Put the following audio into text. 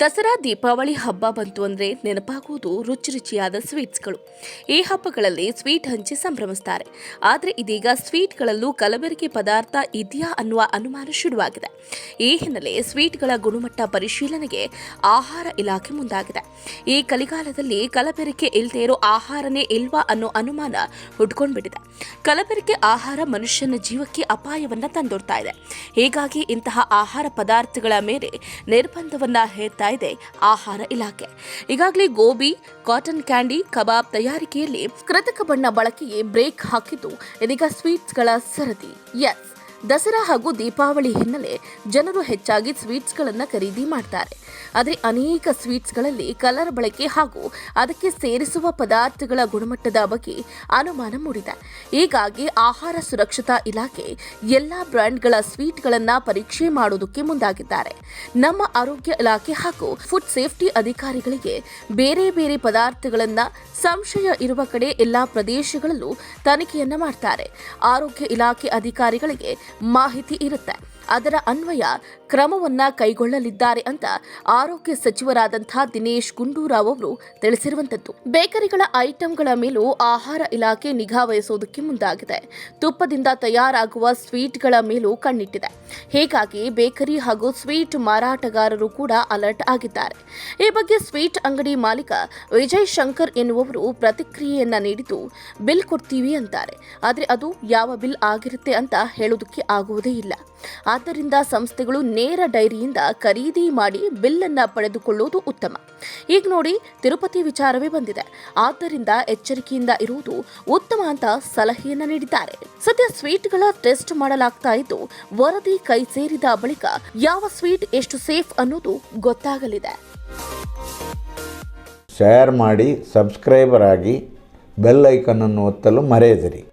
ದಸರಾ ದೀಪಾವಳಿ ಹಬ್ಬ ಬಂತು ಅಂದರೆ ನೆನಪಾಗುವುದು ರುಚಿ ರುಚಿಯಾದ ಸ್ವೀಟ್ಸ್ಗಳು. ಈ ಹಬ್ಬಗಳಲ್ಲಿ ಸ್ವೀಟ್ ಹಂಚಿ ಸಂಭ್ರಮಿಸ್ತಾರೆ. ಆದರೆ ಇದೀಗ ಸ್ವೀಟ್ಗಳಲ್ಲೂ ಕಲಬೆರಕೆ ಪದಾರ್ಥ ಇದೆಯಾ ಅನ್ನುವ ಅನುಮಾನ ಶುರುವಾಗಿದೆ. ಈ ಹಿನ್ನೆಲೆ ಸ್ವೀಟ್ಗಳ ಗುಣಮಟ್ಟ ಪರಿಶೀಲನೆಗೆ ಆಹಾರ ಇಲಾಖೆ ಮುಂದಾಗಿದೆ. ಈ ಕಲಿಗಾಲದಲ್ಲಿ ಕಲಬೆರಕೆ ಇಲ್ಲದೇ ಇರೋ ಆಹಾರನೇ ಇಲ್ವಾ ಅನ್ನೋ ಅನುಮಾನ ಹುಡ್ಕೊಂಡ್ಬಿಟ್ಟಿದೆ ಕಲಬೆರಕೆ ಆಹಾರ ಮನುಷ್ಯನ ಜೀವಕ್ಕೆ ಅಪಾಯವನ್ನು ತಂದೊಡ್ತಾ ಇದೆ. ಹೀಗಾಗಿ ಇಂತಹ ಆಹಾರ ಪದಾರ್ಥಗಳ ಮೇಲೆ ನಿರ್ಬಂಧವನ್ನ ಹೇರ್ತಾ ಇದೆ ಆಹಾರ ಇಲಾಖೆ. ಈಗಾಗಲೇ ಗೋಬಿ, ಕಾಟನ್ ಕ್ಯಾಂಡಿ, ಕಬಾಬ್ ತಯಾರಿಕೆಯಲ್ಲಿ ಕೃತಕ ಬಣ್ಣ ಬಳಕೆಗೆ ಬ್ರೇಕ್ ಹಾಕಿದ್ದು ಇದೀಗ ಸ್ವೀಟ್ಸ್ಗಳ ಸರದಿ. ಎಸ್ ದಸರಾ ಹಾಗೂ ದೀಪಾವಳಿ ಹಿನ್ನೆಲೆ ಜನರು ಹೆಚ್ಚಾಗಿ ಸ್ವೀಟ್ಸ್ಗಳನ್ನು ಖರೀದಿ ಮಾಡ್ತಾರೆ. ಆದರೆ ಅನೇಕ ಸ್ವೀಟ್ಸ್ಗಳಲ್ಲಿ ಕಲರ್ ಬಳಕೆ ಹಾಗೂ ಅದಕ್ಕೆ ಸೇರಿಸುವ ಪದಾರ್ಥಗಳ ಗುಣಮಟ್ಟದ ಬಗ್ಗೆ ಅನುಮಾನ ಮೂಡಿದೆ. ಹೀಗಾಗಿ ಆಹಾರ ಸುರಕ್ಷತಾ ಇಲಾಖೆ ಎಲ್ಲ ಬ್ರ್ಯಾಂಡ್ಗಳ ಸ್ವೀಟ್ಗಳನ್ನು ಪರೀಕ್ಷೆ ಮಾಡೋದಕ್ಕೆ ಮುಂದಾಗಿದ್ದಾರೆ. ನಮ್ಮ ಆರೋಗ್ಯ ಇಲಾಖೆ ಹಾಗೂ ಫುಡ್ ಸೇಫ್ಟಿ ಅಧಿಕಾರಿಗಳಿಗೆ ಬೇರೆ ಬೇರೆ ಪದಾರ್ಥಗಳನ್ನು ಸಂಶಯ ಇರುವ ಕಡೆ ಎಲ್ಲಾ ಪ್ರದೇಶಗಳಲ್ಲೂ ತನಿಖೆಯನ್ನ ಮಾಡ್ತಾರೆ. ಆರೋಗ್ಯ ಇಲಾಖೆ ಅಧಿಕಾರಿಗಳಿಗೆ ಮಾಹಿತಿ ಇರುತ್ತೆ. ಅದರ ಅನ್ವಯ ಕ್ರಮವನ್ನ ಕೈಗೊಳ್ಳಲಿದ್ದಾರೆ ಅಂತ ಆರೋಗ್ಯ ಸಚಿವರಾದಂಥ ದಿನೇಶ್ ಗುಂಡೂರಾವ್ ಅವರು ತಿಳಿಸಿರುವಂತದ್ದು ಬೇಕರಿಗಳ ಐಟಂಗಳ ಮೇಲೂ ಆಹಾರ ಇಲಾಖೆ ನಿಗಾ ವಹಿಸೋದಕ್ಕೆ ಮುಂದಾಗಿದೆ. ತುಪ್ಪದಿಂದ ತಯಾರಾಗುವ ಸ್ವೀಟ್ಗಳ ಮೇಲೂ ಕಣ್ಣಿಟ್ಟಿದೆ. ಹೀಗಾಗಿ ಬೇಕರಿ ಹಾಗೂ ಸ್ವೀಟ್ ಮಾರಾಟಗಾರರು ಕೂಡ ಅಲರ್ಟ್ ಆಗಿದ್ದಾರೆ. ಈ ಬಗ್ಗೆ ಸ್ವೀಟ್ ಅಂಗಡಿ ಮಾಲೀಕ ವಿಜಯ್ ಶಂಕರ್ ಎನ್ನುವವರು ಪ್ರತಿಕ್ರಿಯೆಯನ್ನ ನೀಡಿದ್ದು, ಬಿಲ್ ಕೊಡ್ತೀವಿ ಅಂತಾರೆ. ಆದರೆ ಅದು ಯಾವ ಬಿಲ್ ಆಗಿರುತ್ತೆ ಅಂತ ಹೇಳೋದಕ್ಕೆ ಆಗುವುದೇ ಇಲ್ಲ. ಆದ್ದರಿಂದ ಸಂಸ್ಥೆಗಳು ನೇರ ಡೈರಿಯಿಂದ ಖರೀದಿ ಮಾಡಿ ಬಿಲ್ ಅನ್ನ ಪಡೆದುಕೊಳ್ಳುವುದು ಉತ್ತಮ. ಈಗ ನೋಡಿ, ತಿರುಪತಿ ವಿಚಾರವೇ ಬಂದಿದೆ. ಆದ್ದರಿಂದ ಎಚ್ಚರಿಕೆಯಿಂದ ಇರುವುದು ಉತ್ತಮ ಅಂತ ಸಲಹೆಯನ್ನ ನೀಡಿದ್ದಾರೆ. ಸದ್ಯ ಸ್ವೀಟ್ಗಳ ಟೆಸ್ಟ್ ಮಾಡಲಾಗ್ತಾ ಇದ್ದು, ವರದಿ ಕೈ ಸೇರಿದ ಬಳಿಕ ಯಾವ ಸ್ವೀಟ್ ಎಷ್ಟು ಸೇಫ್ ಅನ್ನೋದು ಗೊತ್ತಾಗಲಿದೆ. ಶೇರ್ ಮಾಡಿ ಸಬ್ಸ್ಕ್ರೈಬರ್ ಆಗಿ ಬೆಲ್ ಐಕನನ್ನು ಒತ್ತಲು ಮರೆಯದಿರಿ.